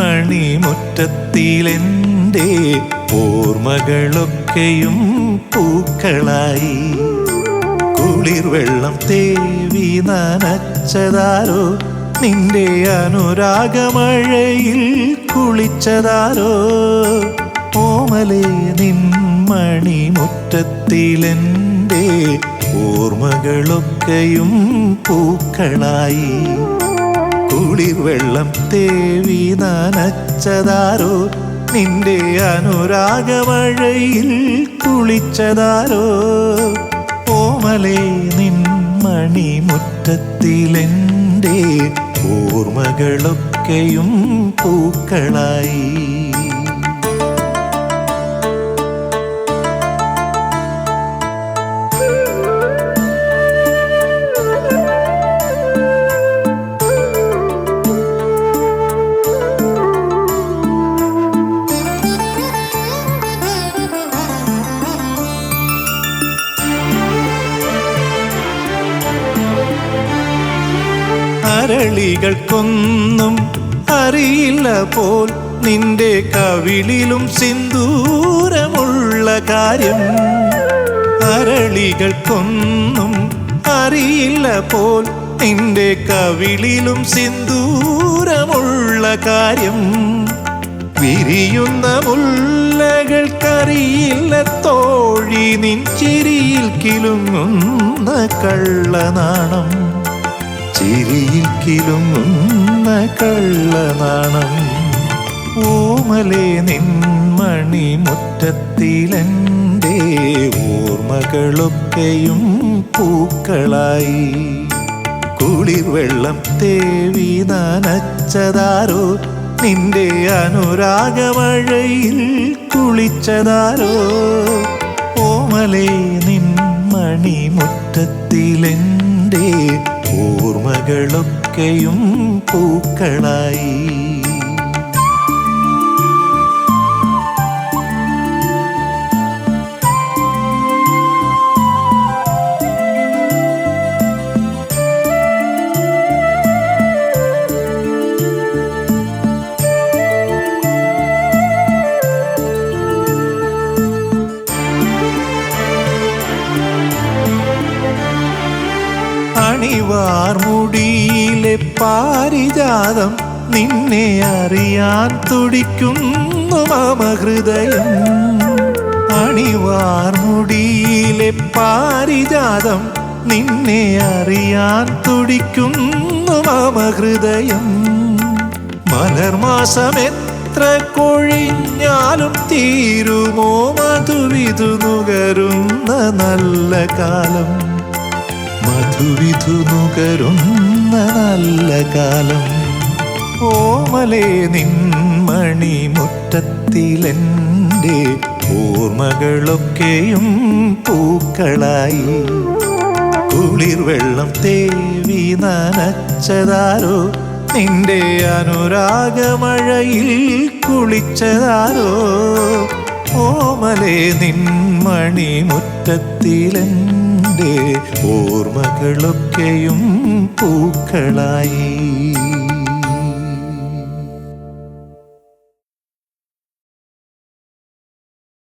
മണിമുറ്റത്തിലെന്റെ ഓർമ്മകളൊക്കെയും പൂക്കളായി. കുളിർ വെള്ളം തേവി നനച്ചതാരോ നിന്റെ അനുരാഗമഴയിൽ കുളിച്ചതാരോ ഓമലേ നിൻ മണിമുറ്റത്തിലെന്റെ ഓർമ്മകളൊക്കെയും പൂക്കളായി. കുളിർ വെള്ളം തേവി നനച്ചതാരോ? നിന്റെ അനുരാഗമഴയിൽ കുളിച്ചതാരോ? ഓമലേ നിൻ മണിമുറ്റത്തിലെന്റെ ഓർമ്മകളൊക്കെയും പൂക്കളായി. അരളികൾക്കൊന്നും അറിയില്ല പോൽ നിന്റെ കവിളിലും സിന്ദൂരമുള്ള കാര്യം. അരളികൾക്കൊന്നും അറിയില്ല പോൽ നിന്റെ കവിളിലും സിന്ദൂരമുള്ള കാര്യം. വിരിയുന്ന മുല്ലകൾക്കറിയില്ല തോഴി നിൻ ചിരിയിൽ കിലുങ്ങുന്ന കള്ളനാണം. ചിരിയിൽ കിലുങ്ങുന്ന കള്ളനാണം. ഓമലേ നിൻമണി മുറ്റത്തിലെന്റെ ഓർമ്മകളൊക്കെയും പൂക്കളായി. കുളിർ വെള്ളം തേവി നനച്ചതാരോ? നിന്റെ അനുരാഗമഴയിൽ കുളിച്ചതാരോ? ഓമലേ നിൻ മണിമുറ്റത്തിലെന്റെ ഓർമ്മകളൊക്കെയും പൂക്കളായി. അണിവാർമുടിയിലെ പാരിജാതം നിന്നെ അറിയാൻ തുടിക്കുന്നു മാമഹൃദയം അണിവാർമുടിയിലെ പാരിജാതം നിന്നെ അറിയാൻ തുടിക്കുന്നു മാമഹൃദയം മലർമാസമെത്ര കൊഴിഞ്ഞാലും തീരുമോ മധുവിതു നുകരുന്ന നല്ല കാലം. മധുവിധു നുകരുന്ന നല്ല കാലം ഓമലേ നിൻമണി മുറ്റത്തിലെന്റെ ഓർമ്മകളൊക്കെയും പൂക്കളായി. കുളിർവെള്ളം തേവി നനച്ചതാരോ? നിന്റെ അനുരാഗമഴയിൽ കുളിച്ചതാരോ? ഓമലേ നിൻമണി മുറ്റത്തിലെന്റെ ഓർമ്മകളൊക്കെയും പൂക്കളായി.